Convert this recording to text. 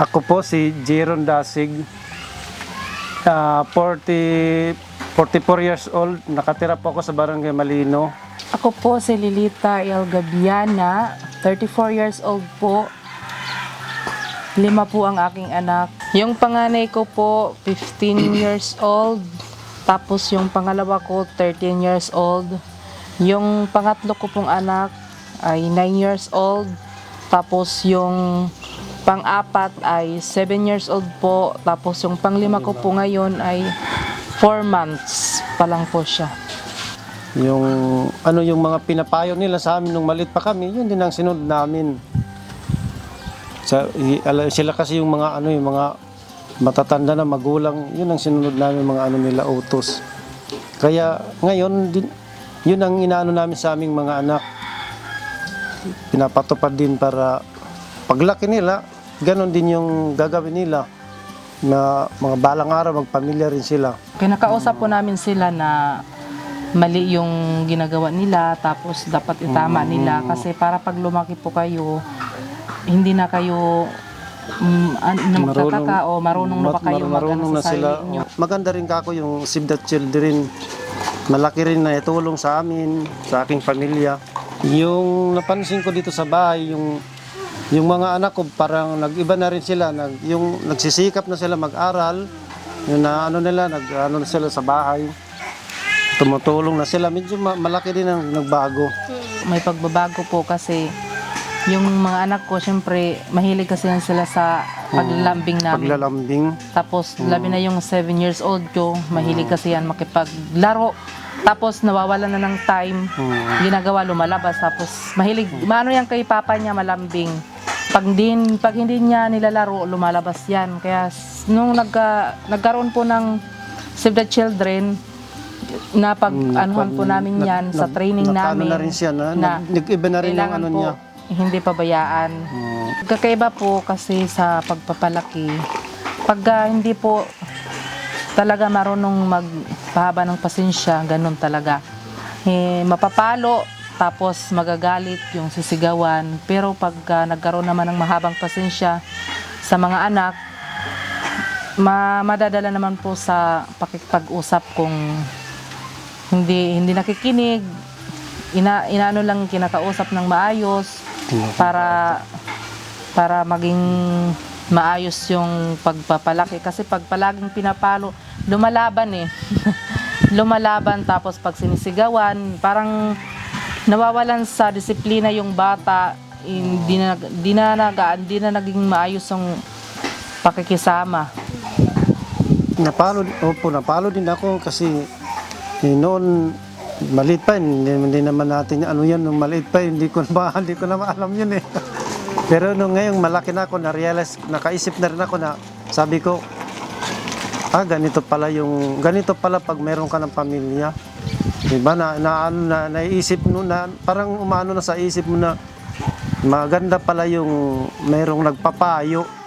Ako po si Jeron Dasig. Ah, 40 44 years old. Nakatira po ako sa Barangay Malino. Ako po si Lilita El Gabiana, 34 years old po. Lima po ang aking anak. Yung panganay ko po, 15 years old. Tapos yung pangalawa ko, 13 years old. Yung pangatlo ko pong anak ay 9 years old. Tapos yung pang-apat ay 7 years old po. Tapos yung panglima ko po ngayon ay 4 months pa lang po siya. Yung ano yung mga pinapayo nila sa amin nung malit pa kami, yun din ang sinunod namin. Sa, sila kasi yung mga ano yung mga matatanda na magulang, yun ang sinunod namin mga ano nila utos. Kaya ngayon din yun ang inaano namin sa aming mga anak. Pinapatupad din para paglaki nila, ganon din yung gagawin nila na mga balang araw magpamilya rin sila. Kinakausap po namin sila na mali yung ginagawa nila tapos dapat itama nila kasi para pag lumaki po kayo hindi na kayo mm, na magtataka o marunong na mat- kayo mar- marunong na sila. sarili nyo. Maganda rin kako yung Save the Children. Malaki rin na itulong sa amin, sa aking pamilya. Yung napansin ko dito sa bahay, yung yung mga anak ko parang nag-iba na rin sila, nag, yung nagsisikap na sila mag-aral, yung na ano nila, nag ano na sila sa bahay. Tumutulong na sila, medyo ma- malaki din ang nagbago. May pagbabago po kasi yung mga anak ko syempre mahilig kasi yan sila sa paglalambing namin. Paglalambing. Tapos labi na yung 7 years old ko, mahilig kasi yan makipaglaro. Tapos nawawala na ng time, Hmm. ginagawa lumalabas. Tapos mahilig, maano yan kay papa niya malambing. Pag, din, pag hindi niya nilalaro, lumalabas yan. Kaya nung nagka, nagkaroon po ng Save the Children, na pag anuhan po namin yan sa training Nakano namin. na rin siya, na, na nag-iba na rin yung kailangan ano po niya. hindi pabayaan. Hmm. Kakaiba po kasi sa pagpapalaki. Pag ah, hindi po talaga marunong magpahaba ng pasensya, ganun talaga. Eh, mapapalo, tapos magagalit yung sisigawan. Pero pag ah, nagkaroon naman ng mahabang pasensya sa mga anak, ma madadala naman po sa pakikipag-usap kung hindi hindi nakikinig, ina inaano lang kinakausap ng maayos para para maging maayos yung pagpapalaki. Kasi pag palaging pinapalo lumalaban eh. Lumalaban tapos pag sinisigawan parang nawawalan sa disiplina yung bata hindi na di na, naga- di na naging maayos yung pakikisama Napalo, opo, napalo din ako kasi eh, noon maliit pa, hindi, hindi naman natin ano yan, nung maliit pa, hindi ko na, hindi ko na maalam yun eh. Pero nung ngayong malaki na ako, na-realize, nakaisip na rin ako na, sabi ko, ah, ganito pala yung, ganito pala pag meron ka ng pamilya. Diba, na, na, ano, na, naisip mo na, parang umano na sa isip mo na, maganda pala yung merong nagpapayo